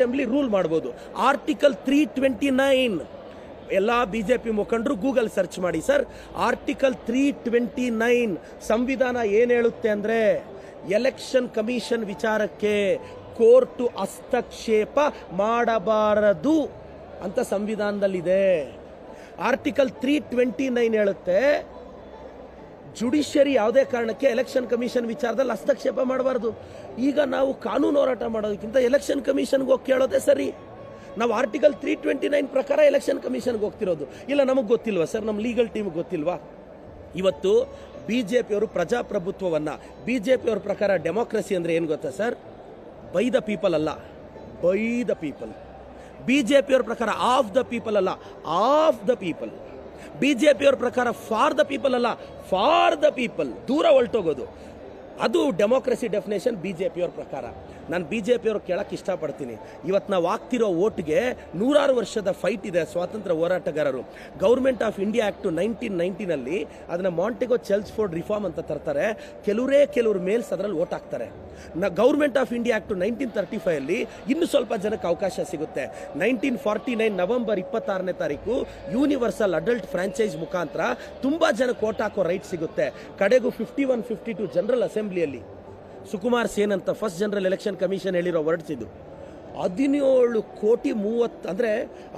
Assembly rule ಮಾಡ್ಬೋದು. Article three twenty nine ಎಲ್ಲ B J P ಮುಖಂಡರು ಗೂಗಲ್ ಸರ್ಚ್ ಮಾಡಿ. Sir article three twenty nine ಸಂವಿಧಾನ ಏನು ಹೇಳುತ್ತೆ ಅಂದರೆ ಎಲೆಕ್ಷನ್ ಕಮಿಷನ್ ವಿಚಾರಕ್ಕೆ ಕೋರ್ಟು ಹಸ್ತಕ್ಷೇಪ ಮಾಡಬಾರದು ಅಂತ ಸಂವಿಧಾನದಲ್ಲಿದೆ. ಆರ್ಟಿಕಲ್ ತ್ರೀ ಟ್ವೆಂಟಿ ನೈನ್ ಹೇಳುತ್ತೆ ಜುಡಿಷಿಯರಿ ಯಾವುದೇ ಕಾರಣಕ್ಕೆ ಎಲೆಕ್ಷನ್ ಕಮಿಷನ್ ವಿಚಾರದಲ್ಲಿ ಹಸ್ತಕ್ಷೇಪ ಮಾಡಬಾರ್ದು. ಈಗ ನಾವು ಕಾನೂನು ಹೋರಾಟ ಮಾಡೋದಕ್ಕಿಂತ ಎಲೆಕ್ಷನ್ ಕಮಿಷನ್ಗೆ ಹೋಗಿ ಕೇಳೋದೆ ಸರಿ. ನಾವು ಆರ್ಟಿಕಲ್ ತ್ರೀ ಟ್ವೆಂಟಿ ನೈನ್ ಪ್ರಕಾರ ಎಲೆಕ್ಷನ್ ಕಮಿಷನ್ಗೆ ಹೋಗ್ತಿರೋದು. ಇಲ್ಲ, ನಮಗೆ ಗೊತ್ತಿಲ್ವಾ ಸರ್? ನಮ್ಮ ಲೀಗಲ್ ಟೀಮ್ ಗೊತ್ತಿಲ್ವಾ? ಇವತ್ತು ಬಿ ಜೆ ಪಿಯವರು ಪ್ರಜಾಪ್ರಭುತ್ವವನ್ನು ಬಿ ಜೆ ಪಿಯವ್ರ ಪ್ರಕಾರ ಡೆಮೋಕ್ರಸಿ ಅಂದರೆ ಏನು ಗೊತ್ತಾ ಸರ್? ಬೈ ದ ಪೀಪಲ್ ಅಲ್ಲ. By the people. B J ಪಿಯವ್ರ ಪ್ರಕಾರ ಆಫ್ ದ ಪೀಪಲ್ ಅಲ್ಲ. Of the people. B J ಪಿಯವ್ರ ಪ್ರಕಾರ ಫಾರ್ ದ ಪೀಪಲ್ ಅಲ್ಲ ಫಾರ್ ದ ಪೀಪಲ್ ದೂರ ಹೊಲ್ಟೋಗೋದು ಅದು ಡೆಮೋಕ್ರಸಿ ಡೆಫಿನೇಷನ್ ಬಿ ಜೆ ಪಿಯವ್ರ ಪ್ರಕಾರ. ನಾನು ಬಿ ಜೆ ಪಿಯವ್ರು ಕೇಳಕ್ಕೆ ಇಷ್ಟಪಡ್ತೀನಿ. ಇವತ್ತು ನಾವು ಆಗ್ತಿರೋ ಓಟ್ಗೆ ನೂರಾರು ವರ್ಷದ ಫೈಟ್ ಇದೆ ಸ್ವಾತಂತ್ರ್ಯ ಹೋರಾಟಗಾರರು. Government of India act nineteen ನೈನ್ಟೀನಲ್ಲಿ ಅದನ್ನು ಮಾಂಟೆಗೋ ಚೆಲ್ಸ್ಫೋರ್ಡ್ ರಿಫಾರ್ಮ್ ಅಂತ ತರ್ತಾರೆ. ಕೆಲವರೇ ಕೆಲವರು ಮೇಲ್ಸ್ ಅದರಲ್ಲಿ ಓಟ್ ಹಾಕ್ತಾರೆ. ನ government of India act nineteen thirty ಫೈವಲ್ಲಿ ಇನ್ನೂ ಸ್ವಲ್ಪ ಜನಕ್ಕೆ ಅವಕಾಶ ಸಿಗುತ್ತೆ. ನೈನ್ಟೀನ್ ಫಾರ್ಟಿ ನೈನ್ ನವೆಂಬರ್ ಇಪ್ಪತ್ತಾರನೇ ತಾರೀಕು ಯೂನಿವರ್ಸಲ್ ಅಡಲ್ಟ್ ಫ್ರಾಂಚೈಸ್ ಮುಖಾಂತರ ತುಂಬ ಜನಕ್ಕೆ ಓಟ್ ಹಾಕೋ ರೈಟ್ ಸಿಗುತ್ತೆ. ಕಡೆಗೂ fifty one fifty two general ಅಸೆಂಬ್ಲಿಯಲ್ಲಿ Sukumar Sen ಅಂತ ಫಸ್ಟ್ ಜನರಲ್ ಎಲೆಕ್ಷನ್ ಕಮಿಷನ್ ಹೇಳಿರೋ ವರ್ಡ್ಸ್ ಇದು. ಹದಿನೇಳು ಕೋಟಿ ಮೂವತ್ತು, ಅಂದರೆ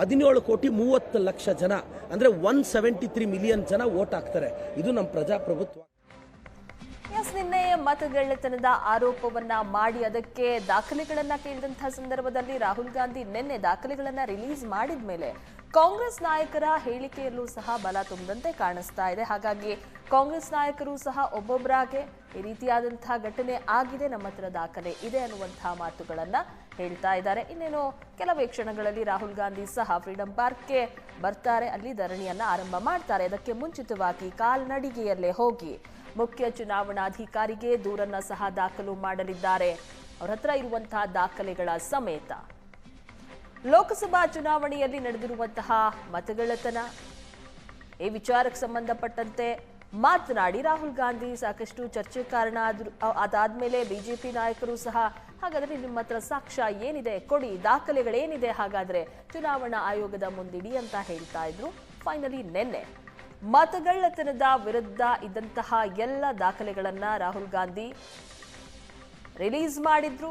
ಹದಿನೇಳು ಕೋಟಿ ಮೂವತ್ತು ಲಕ್ಷ ಜನ, ಅಂದರೆ ಒನ್ ಸೆವೆಂಟಿ ತ್ರೀ ಮಿಲಿಯನ್ ಜನ ವೋಟ್ ಹಾಕ್ತಾರೆ. ಇದು ನಮ್ಮ ಪ್ರಜಾಪ್ರಭುತ್ವ. ಎಸ್ ನಿನ್ನೆ ಮತಗಳ್ಳತನದ ಆರೋಪವನ್ನ ಮಾಡಿ ಅದಕ್ಕೆ ದಾಖಲೆಗಳನ್ನ ಕೇಳಿದಂತಹ ಸಂದರ್ಭದಲ್ಲಿ ರಾಹುಲ್ ಗಾಂಧಿ ನಿನ್ನೆ ದಾಖಲೆಗಳನ್ನ ರಿಲೀಸ್ ಮಾಡಿದ ಮೇಲೆ ಕಾಂಗ್ರೆಸ್ ನಾಯಕರ ಹೇಳಿಕೆಯಲ್ಲೂ ಸಹ ಬಲ ತುಂಬದಂತೆ ಕಾಣಿಸ್ತಾ ಇದೆ. ಹಾಗಾಗಿ ಕಾಂಗ್ರೆಸ್ ನಾಯಕರು ಸಹ ಒಬ್ಬೊಬ್ಬರಾಗೆ ಈ ರೀತಿಯಾದಂತಹ ಘಟನೆ ಆಗಿದೆ, ನಮ್ಮ ಹತ್ರ ದಾಖಲೆ ಇದೆ ಅನ್ನುವಂತಹ ಮಾತುಗಳನ್ನ ಹೇಳ್ತಾ ಇದ್ದಾರೆ. ಇನ್ನೇನು ಕೆಲವೇ ಕ್ಷಣಗಳಲ್ಲಿ ರಾಹುಲ್ ಗಾಂಧಿ ಸಹ ಫ್ರೀಡಂ ಪಾರ್ಕ್ಗೆ ಬರ್ತಾರೆ. ಅಲ್ಲಿ ಧರಣಿಯನ್ನ ಆರಂಭ ಮಾಡ್ತಾರೆ. ಅದಕ್ಕೆ ಮುಂಚಿತವಾಗಿ ಕಾಲ್ನಡಿಗೆಯಲ್ಲೇ ಹೋಗಿ ಮುಖ್ಯ ಚುನಾವಣಾಧಿಕಾರಿಗೆ ದೂರನ್ನ ಸಹ ದಾಖಲು ಮಾಡಲಿದ್ದಾರೆ. ಅವರ ಹತ್ರ ಇರುವಂತಹ ದಾಖಲೆಗಳ ಸಮೇತ ಲೋಕಸಭಾ ಚುನಾವಣೆಯಲ್ಲಿ ನಡೆದಿರುವಂತಹ ಮತಗಳತನ ಈ ವಿಚಾರಕ್ಕೆ ಸಂಬಂಧಪಟ್ಟಂತೆ ಮಾತನಾಡಿ ರಾಹುಲ್ ಗಾಂಧಿ ಸಾಕಷ್ಟು ಚರ್ಚೆ ಕಾರಣ ಆದ್ರು, ಅದಾದ್ಮೇಲೆ ಬಿಜೆಪಿ ನಾಯಕರು ಸಹ, ಹಾಗಾದ್ರೆ ನಿಮ್ಮ ಹತ್ರ ಸಾಕ್ಷ್ಯ ಏನಿದೆ? ಕೊಡಿ, ದಾಖಲೆಗಳೇನಿದೆ? ಹಾಗಾದ್ರೆ ಚುನಾವಣಾ ಆಯೋಗದ ಮುಂದಿಡಿ ಅಂತ ಹೇಳ್ತಾ ಇದ್ರು. ಫೈನಲಿ ನಿನ್ನೆ. ಮತಗಳ್ಳತನದ ವಿರುದ್ಧ ಇದ್ದಂತಹ ಎಲ್ಲ ದಾಖಲೆಗಳನ್ನ ರಾಹುಲ್ ಗಾಂಧಿ ರಿಲೀಸ್ ಮಾಡಿದ್ರು.